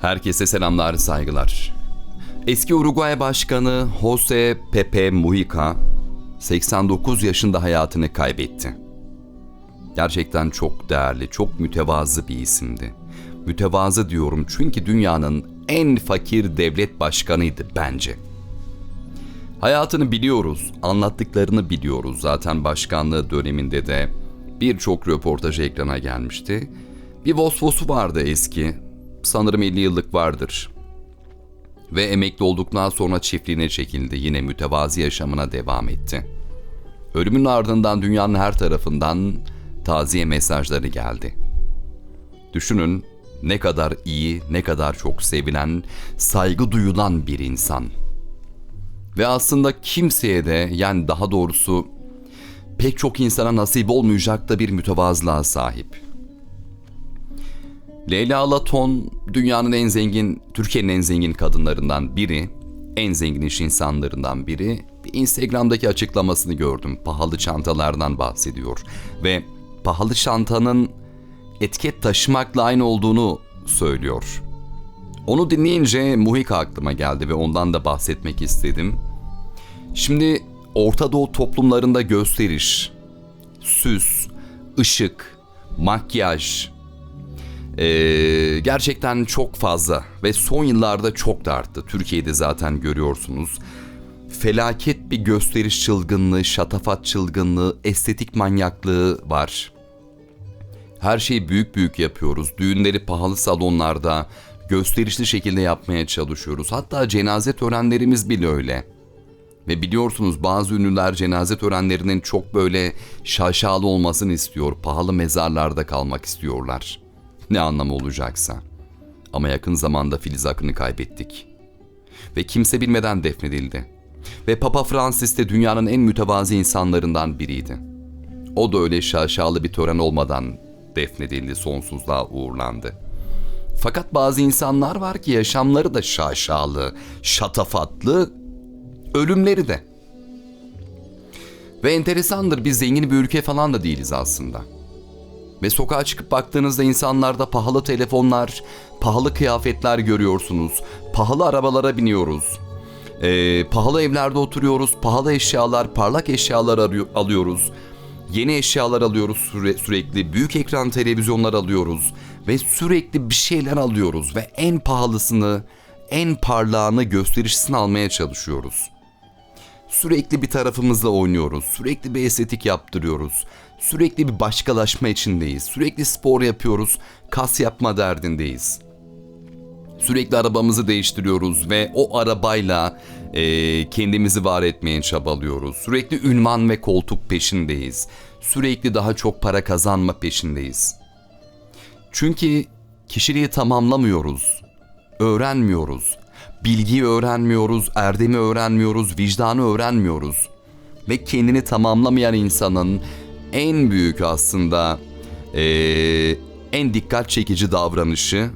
Herkese selamlar, saygılar. Eski Uruguay Başkanı Jose Pepe Mujica 89 yaşında hayatını kaybetti. Gerçekten çok değerli, çok mütevazı bir isimdi. Mütevazı diyorum çünkü dünyanın en fakir devlet başkanıydı bence. Hayatını biliyoruz, anlattıklarını biliyoruz. Zaten başkanlığı döneminde de birçok röportaj ekrana gelmişti. Bir Vosvos'u vardı eski. Sanırım 50 yıllık vardır. Ve emekli olduktan sonra çiftliğine çekildi. Yine mütevazi yaşamına devam etti. Ölümün ardından dünyanın her tarafından taziye mesajları geldi. Düşünün ne kadar iyi, ne kadar çok sevilen, saygı duyulan bir insan. Ve aslında kimseye de yani daha doğrusu pek çok insana nasip olmayacak da bir mütevazılığa sahip. Leyla Laton dünyanın en zengin, Türkiye'nin en zengin kadınlarından biri, en zengin iş insanlarından biri. Bir Instagram'daki açıklamasını gördüm. Pahalı çantalardan bahsediyor ve pahalı çantanın etiket taşımakla aynı olduğunu söylüyor. Onu dinleyince Muhika aklıma geldi ve ondan da bahsetmek istedim. Şimdi Orta Doğu toplumlarında gösteriş, süs, ışık, makyaj ee, gerçekten çok fazla ve son yıllarda çok da arttı. Türkiye'de zaten görüyorsunuz. Felaket bir gösteriş çılgınlığı, şatafat çılgınlığı, estetik manyaklığı var. Her şeyi büyük büyük yapıyoruz. Düğünleri pahalı salonlarda, gösterişli şekilde yapmaya çalışıyoruz. Hatta cenaze törenlerimiz bile öyle. Ve biliyorsunuz bazı ünlüler cenaze törenlerinin çok böyle şaşalı olmasını istiyor. Pahalı mezarlarda kalmak istiyorlar. Ne anlamı olacaksa. Ama yakın zamanda Filiz Akın'ı kaybettik. Ve kimse bilmeden defnedildi. Ve Papa Francis de dünyanın en mütevazi insanlarından biriydi. O da öyle şaşalı bir tören olmadan defnedildi, sonsuzluğa uğurlandı. Fakat bazı insanlar var ki yaşamları da şaşalı, şatafatlı, ölümleri de. Ve enteresandır biz zengin bir ülke falan da değiliz aslında. Ve sokağa çıkıp baktığınızda insanlarda pahalı telefonlar, pahalı kıyafetler görüyorsunuz. Pahalı arabalara biniyoruz. Ee, pahalı evlerde oturuyoruz. Pahalı eşyalar, parlak eşyalar alıyoruz. Yeni eşyalar alıyoruz süre, sürekli. Büyük ekran televizyonlar alıyoruz. Ve sürekli bir şeyler alıyoruz. Ve en pahalısını, en parlağını, gösterişini almaya çalışıyoruz. Sürekli bir tarafımızla oynuyoruz. Sürekli bir estetik yaptırıyoruz. Sürekli bir başkalaşma içindeyiz. Sürekli spor yapıyoruz. Kas yapma derdindeyiz. Sürekli arabamızı değiştiriyoruz ve o arabayla e, kendimizi var etmeye çabalıyoruz. Sürekli ünvan ve koltuk peşindeyiz. Sürekli daha çok para kazanma peşindeyiz. Çünkü kişiliği tamamlamıyoruz. Öğrenmiyoruz. Bilgiyi öğrenmiyoruz, erdemi öğrenmiyoruz, vicdanı öğrenmiyoruz. Ve kendini tamamlamayan insanın en büyük aslında eee, en dikkat çekici davranışı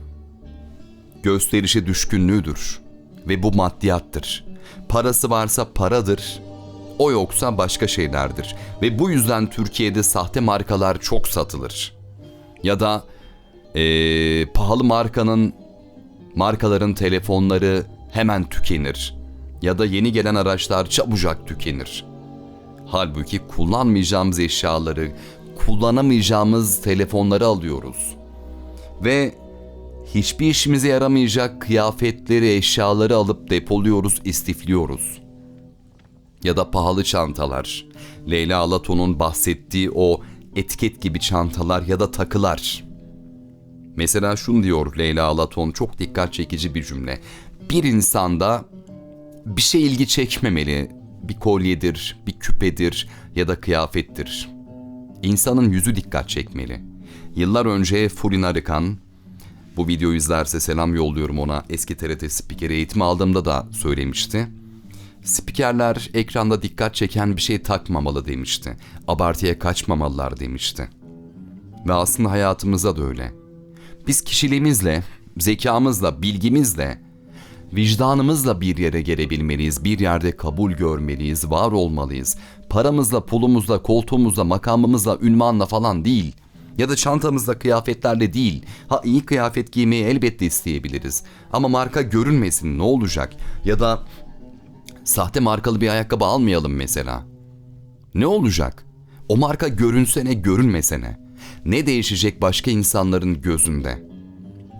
gösterişe düşkünlüğüdür. Ve bu maddiyattır. Parası varsa paradır, o yoksa başka şeylerdir. Ve bu yüzden Türkiye'de sahte markalar çok satılır. Ya da eee, pahalı markanın markaların telefonları hemen tükenir. Ya da yeni gelen araçlar çabucak tükenir. Halbuki kullanmayacağımız eşyaları, kullanamayacağımız telefonları alıyoruz. Ve hiçbir işimize yaramayacak kıyafetleri, eşyaları alıp depoluyoruz, istifliyoruz. Ya da pahalı çantalar. Leyla Alaton'un bahsettiği o etiket gibi çantalar ya da takılar. Mesela şunu diyor Leyla Alaton çok dikkat çekici bir cümle. Bir insanda bir şey ilgi çekmemeli. Bir kolyedir, bir küpedir ya da kıyafettir. İnsanın yüzü dikkat çekmeli. Yıllar önce Furin Arıkan, bu videoyu izlerse selam yolluyorum ona. Eski TRT spikeri eğitimi aldığımda da söylemişti. Spikerler ekranda dikkat çeken bir şey takmamalı demişti. Abartıya kaçmamalılar demişti. Ve aslında hayatımızda da öyle. Biz kişiliğimizle, zekamızla, bilgimizle, vicdanımızla bir yere gelebilmeliyiz. Bir yerde kabul görmeliyiz, var olmalıyız. Paramızla, pulumuzla, koltuğumuzla, makamımızla, ünvanla falan değil. Ya da çantamızda kıyafetlerle değil. Ha iyi kıyafet giymeyi elbette isteyebiliriz. Ama marka görünmesin ne olacak? Ya da sahte markalı bir ayakkabı almayalım mesela. Ne olacak? O marka görünsene görünmesene. Ne değişecek başka insanların gözünde?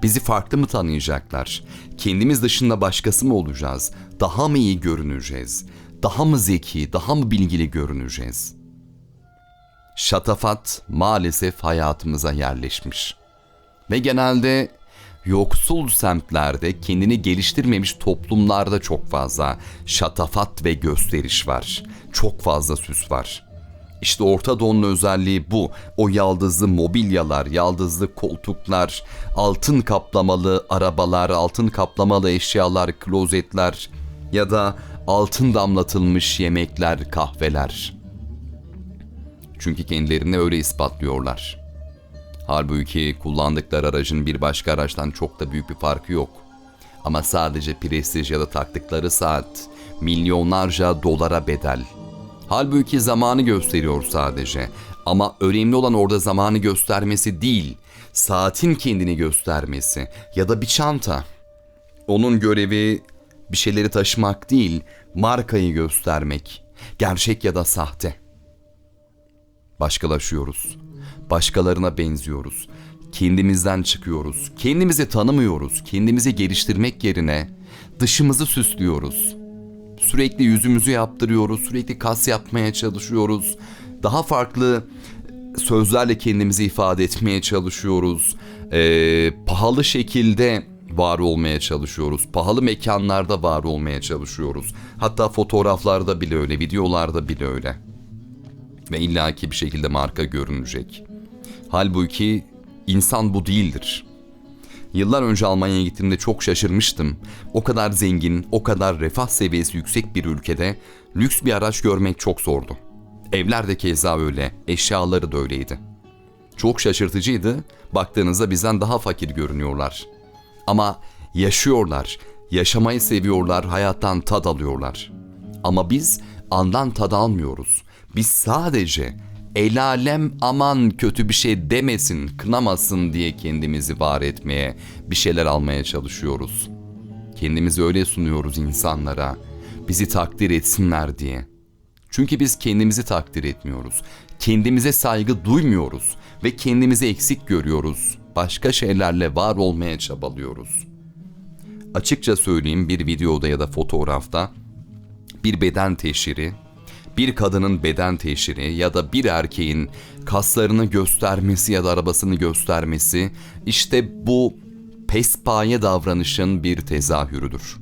Bizi farklı mı tanıyacaklar? Kendimiz dışında başkası mı olacağız? Daha mı iyi görüneceğiz? Daha mı zeki, daha mı bilgili görüneceğiz? Şatafat maalesef hayatımıza yerleşmiş. Ve genelde yoksul semtlerde kendini geliştirmemiş toplumlarda çok fazla şatafat ve gösteriş var. Çok fazla süs var. İşte Orta Doğu'nun özelliği bu. O yaldızlı mobilyalar, yaldızlı koltuklar, altın kaplamalı arabalar, altın kaplamalı eşyalar, klozetler ya da altın damlatılmış yemekler, kahveler. Çünkü kendilerini öyle ispatlıyorlar. Halbuki kullandıkları aracın bir başka araçtan çok da büyük bir farkı yok. Ama sadece prestij ya da taktıkları saat milyonlarca dolara bedel. Halbuki zamanı gösteriyor sadece. Ama önemli olan orada zamanı göstermesi değil, saatin kendini göstermesi ya da bir çanta. Onun görevi bir şeyleri taşımak değil, markayı göstermek. Gerçek ya da sahte. Başkalaşıyoruz. Başkalarına benziyoruz. Kendimizden çıkıyoruz. Kendimizi tanımıyoruz. Kendimizi geliştirmek yerine dışımızı süslüyoruz. Sürekli yüzümüzü yaptırıyoruz. Sürekli kas yapmaya çalışıyoruz. Daha farklı sözlerle kendimizi ifade etmeye çalışıyoruz. Ee, pahalı şekilde var olmaya çalışıyoruz. Pahalı mekanlarda var olmaya çalışıyoruz. Hatta fotoğraflarda bile öyle, videolarda bile öyle ve illaki bir şekilde marka görünecek. Halbuki insan bu değildir. Yıllar önce Almanya'ya gittiğimde çok şaşırmıştım. O kadar zengin, o kadar refah seviyesi yüksek bir ülkede lüks bir araç görmek çok zordu. Evler de keza öyle, eşyaları da öyleydi. Çok şaşırtıcıydı. Baktığınızda bizden daha fakir görünüyorlar. Ama yaşıyorlar, yaşamayı seviyorlar, hayattan tad alıyorlar. Ama biz andan tad almıyoruz. Biz sadece el alem aman kötü bir şey demesin, kınamasın diye kendimizi var etmeye, bir şeyler almaya çalışıyoruz. Kendimizi öyle sunuyoruz insanlara, bizi takdir etsinler diye. Çünkü biz kendimizi takdir etmiyoruz. Kendimize saygı duymuyoruz ve kendimizi eksik görüyoruz. Başka şeylerle var olmaya çabalıyoruz. Açıkça söyleyeyim bir videoda ya da fotoğrafta bir beden teşhiri, bir kadının beden teşhiri ya da bir erkeğin kaslarını göstermesi ya da arabasını göstermesi işte bu pespaye davranışın bir tezahürüdür.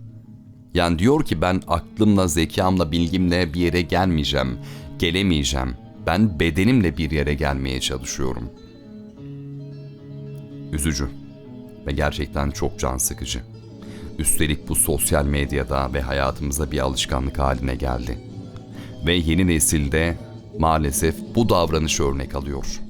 Yani diyor ki ben aklımla, zekamla, bilgimle bir yere gelmeyeceğim, gelemeyeceğim. Ben bedenimle bir yere gelmeye çalışıyorum. Üzücü ve gerçekten çok can sıkıcı. Üstelik bu sosyal medyada ve hayatımıza bir alışkanlık haline geldi. Ve yeni nesilde maalesef bu davranış örnek alıyor.